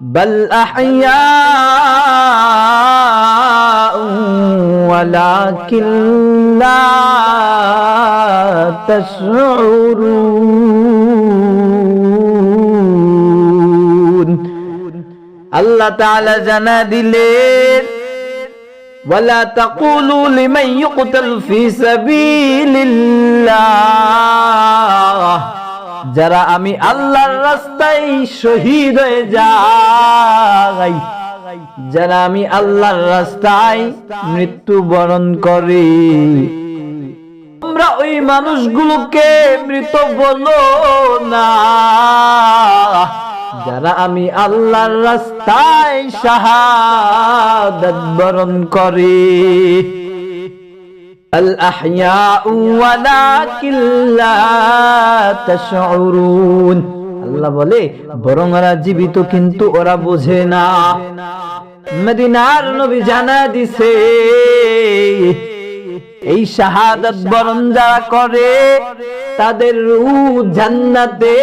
بل أحياء ولكن لا تشعرون আল্লাহ তাআলা জানা দিলেন ولا تقولوا لمن يقتل في سبيل الله যারা আমি আল্লাহর রাস্তায় শহীদ হয়ে যাই, যারা আমি আল্লাহর রাস্তায় মৃত্যুবরণ করি। তোমরা ওই মানুষগুলোকে মৃত বলো না। যারা আমি আল্লাহর রাস্তায় শাহাদাত বরণ করি। الأحياء ولكن لا تشعرون আল্লাহ বলে বরং ওরা জীবিত কিন্তু ওরা বোঝে না মদিনার নবী জানা দিছে এই শাহাদাত বরণ যারা করে তাদের রূহ জান্নাতে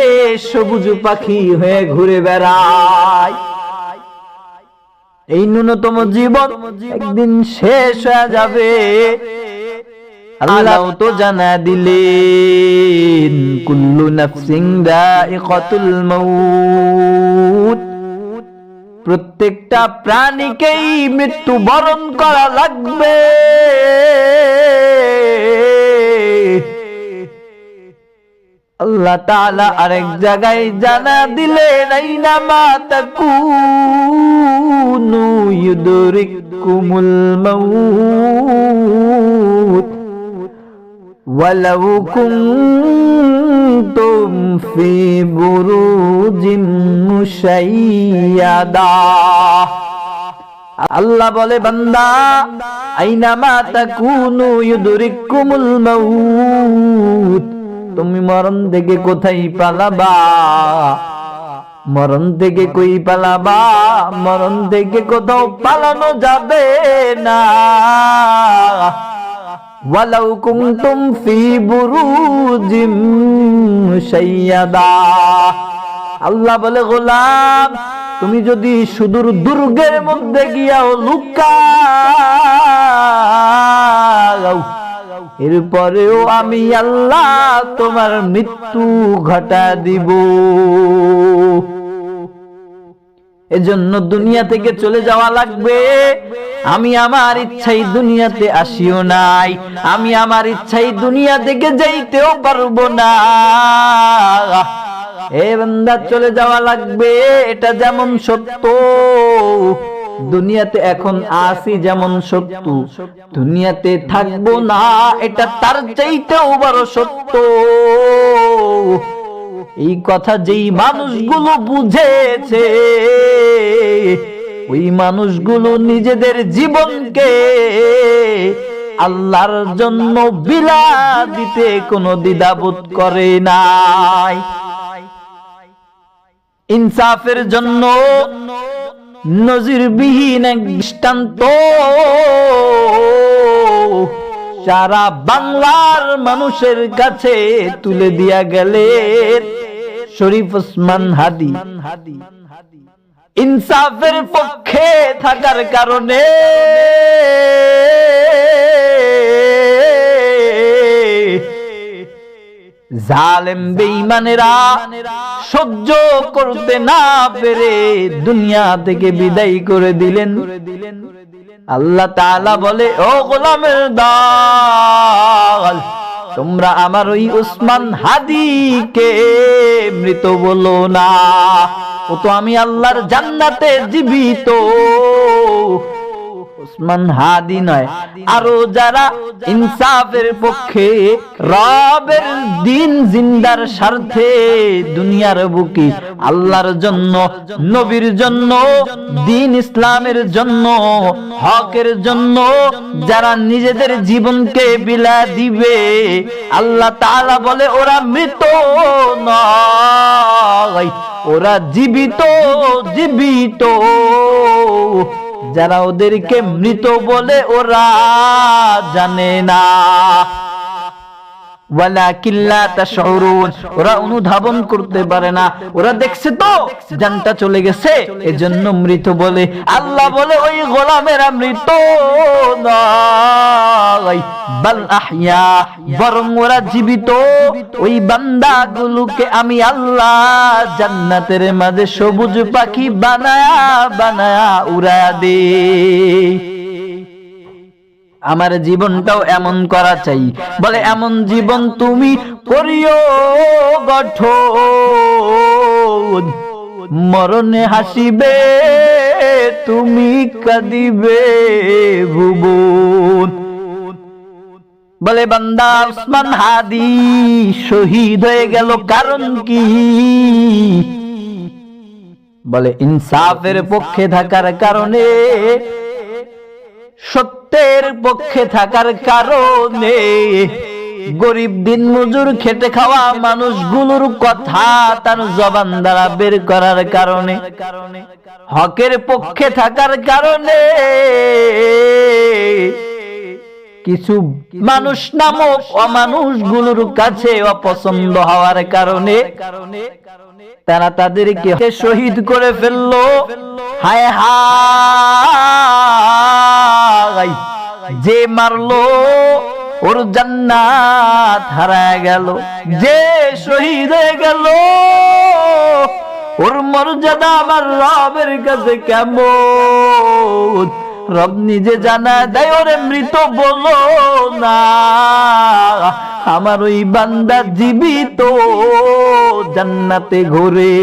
সবুজ পাখি হয়ে ঘুরে বেড়ায় এই ন্যূনতম জীবন একদিন শেষ হয়ে যাবে আল্লাহ তো জানা দিলেন কুল্লু নাফসিং দাইকাতুল মাউত। প্রত্যেকটা প্রাণীকেই মৃত্যু বরণ করা লাগবে। আল্লাহ তাআলা আরেক জায়গায় জানা দিলেন আইনামা তাকুনু ইউদরিকুমুল মাউত। ولو كنتم في بروج مشيدة আল্লাহ বলে বান্দা আইনামা তাকুনু ইউদরিকুমুল মাউত তুমি মরণ থেকে কোথায় পালাবা মরণ থেকে কই পালাবা মরণ থেকে কোথাও পালানো যাবে না ওয়ালাউ কুনতুম ফি বুরুজিম আল্লাহ বলে, গোলাম, তুমি যদি সুদূর দুর্গের মধ্যে গিয়াও লুকাও, এরপরেও আমি আল্লাহ তোমার মৃত্যু ঘটা দিব। এজন্য দুনিয়া থেকে চলে যাওয়া লাগবে। আমি আমার ইচ্ছাই দুনিয়াতে আসিও নাই। আমি আমার ইচ্ছাই দুনিয়া থেকে যাইতেও পারব না। এ বান্দা চলে যাওয়া লাগবে, এটা যেমন সত্য। দুনিয়াতে এখন আসি যেমন সত্য। দুনিয়াতে থাকব না, এটা তার চাইতেও বড় সত্য। এই কথা যেই মানুষগুলো বুঝেছে ওই মানুষগুলো নিজেদের জীবনকে আল্লাহর জন্য বিলা দিতে কোনো দ্বিধাবোধ করে নাই। ইনসাফের জন্য নজিরবিহীন এক দৃষ্টান্ত। সারা বাংলার মানুষের কাছে তুলে দিয়া গেলে শরীফ ওসমান হাদি। ইনসাফের পক্ষে থাকার কারণে জালেম বেঈমানেরা সহ্য করতে না পেরে দুনিয়া থেকে বিদায় করে দিলেন। আল্লাহ তাআলা বলে, ও গোলামের দল, তোমরা আমার ওই উসমান হাদিকে মৃত বলো না। ও তো আমি আল্লাহর জান্নাতে জীবিত। উসমান হাদি নয়। আরও যারা ইনসাফের পক্ষে রবের দিন জিন্দার স্বার্থে দুনিয়ার বুকি আল্লাহর জন্য নবীর জন্য দিন ইসলামের জন্য হকের জন্য যারা নিজেদের জীবনকে বিলা দিবে আল্লাহ তাআলা বলে ওরা মৃত নয় ওরা জীবিত জীবিত। যারা ওদেরকে মৃত বলে ওরা জানে না। ওরা অনুধাবন করতে পারে না। ওরা দেখছে তো, জানটা চলে গেছে, এজন্য মৃত বলে। আল্লাহ বলে, ওই গোলামেরা মৃত আমি আল্লাহ জান্নাতের মাঝে সবুজ পাখি বানায়া বানায়া উড়া দে আমার জীবনটাও এমন করা চাই। বলে, এমন জীবন তুমি করিও গঠন। মরণে হাসিবে, তুমি কাঁদিবে, ভুবন। বলে, বান্দা উসমান হাদি শহীদ হয়ে গেল, কারণ কি? বলে, ইনসাফের পক্ষে থাকার কারণে, সত্যের পক্ষে থাকার কারণে, গরিব দিন মজুর খেটে খাওয়া মানুষগুলোর কথা তার জবান দ্বারা বের করার কারণে, হকের পক্ষে থাকার কারণে কিছু মানুষ নামক অমানুষগুলোর কাছে অপছন্দ হওয়ার কারণে তারা তাদেরকে শহীদ করে ফেলল। হায় হায়। যে মারলো ওর জান্নাত হারায় গেল। যে শহীদ হয়ে গেল ওর মর্যাদা আমার রবের কাছে কেমন? রব নিজে জানা দেয় ওরে মৃত বলো না। আমার ওই বান্দা জীবিত জান্নাতে ঘোরে।